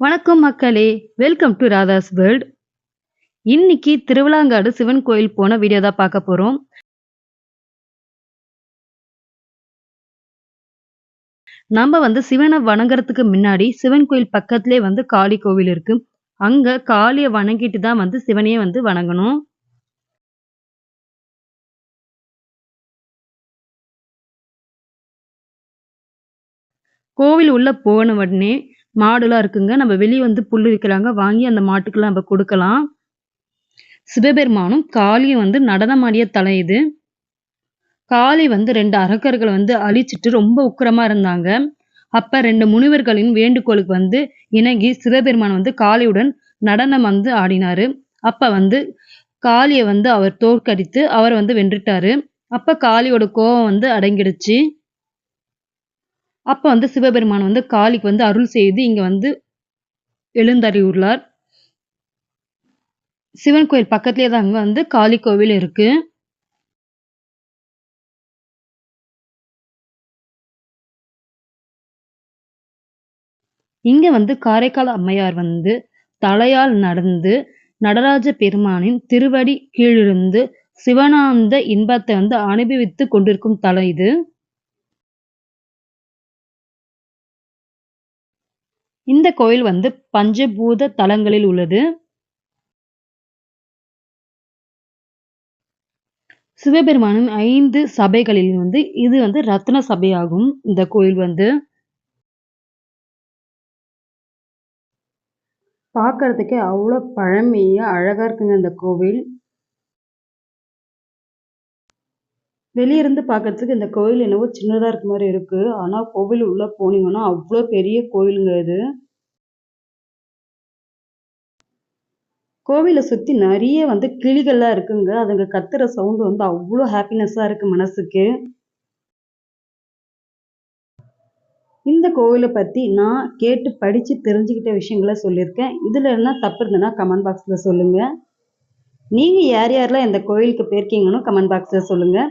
வணக்கம் மக்களே. Welcome to Radha's world இன்னைக்கு திருவிழாங்காடு சிவன் கோயில் போன வீடியோ தான் பார்க்க போறோம். நம்ம வந்து சிவனை வணங்குறதுக்கு முன்னாடி சிவன் கோயில் பக்கத்திலே வந்து காளி கோவில் இருக்கு. அங்க காளியை வணங்கிட்டு தான் வந்து சிவனையே வந்து வணங்கணும். கோவில் உள்ள போன உடனே மாடுலாம் இருக்குங்க. நம்ம வெளியே வந்து புல் விற்கிறாங்க வாங்கி அந்த மாட்டுக்கெல்லாம் நம்ம கொடுக்கலாம். சிவபெருமானும் காளியும் வந்து நடனமாடிய தலை இது. காளி வந்து ரெண்டு அரக்கர்களை வந்து அழிச்சிட்டு ரொம்ப உக்கிரமா இருந்தாங்க. அப்ப ரெண்டு முனிவர்களின் வேண்டுகோளுக்கு வந்து இணங்கி சிவபெருமான் வந்து காளியுடன் நடனம் வந்து ஆடினாரு. அப்ப வந்து காளியை வந்து அவர் தோற்கடித்து அவர் வந்து வென்றுட்டாரு. அப்ப காளியோட கோபம் வந்து அடங்கிடுச்சு. அப்போ வந்து சிவபெருமான் வந்து காளிக்கு வந்து அருள் செய்து இங்கே வந்து எழுந்தறியுள்ளார் சிவன் கோயில் பக்கத்துலயே தான் அங்கே வந்து காளி கோவில் இருக்கு. இங்க வந்து காரைக்கால் அம்மையார் வந்து தலையால் நடந்து நடராஜ பெருமானின் திருவடி கீழிருந்து சிவனாந்த இன்பத்தை வந்து அனுபவித்து கொண்டிருக்கும் தலை இது. இந்த கோயில் வந்து பஞ்சபூத தலங்களில் உள்ளது. சிவபெருமானின் ஐந்து சபைகளில் வந்து இது வந்து ரத்ன சபையாகும் இந்த கோயில் வந்து. பார்க்கறதுக்கே அவ்வளோ பழமையா அழகா இருக்குங்க இந்த கோவில். வெளியிருந்து பார்க்கறதுக்கு இந்த கோயில் என்னவோ சின்னதாக இருக்க மாதிரி இருக்குது ஆனால் கோவில் உள்ளே போனீங்கன்னா அவ்வளோ பெரிய கோயிலுங்க இது. கோவிலை சுற்றி நிறைய வந்து கிளிகள்லாம் இருக்குங்க. அதுங்க கத்துற சவுண்டு வந்து அவ்வளோ ஹாப்பினஸ்ஸாக இருக்குது மனசுக்கு. இந்த கோவிலை பற்றி நான் கேட்டு படித்து தெரிஞ்சுக்கிட்ட விஷயங்களை சொல்லியிருக்கேன். இதில் என்ன தப்பு இருந்ததுன்னா கமெண்ட் பாக்ஸில் சொல்லுங்கள் நீங்கள் யார் யாரெல்லாம் இந்த கோயிலுக்கு போயிருக்கீங்கன்னு கமெண்ட் பாக்ஸில் சொல்லுங்கள்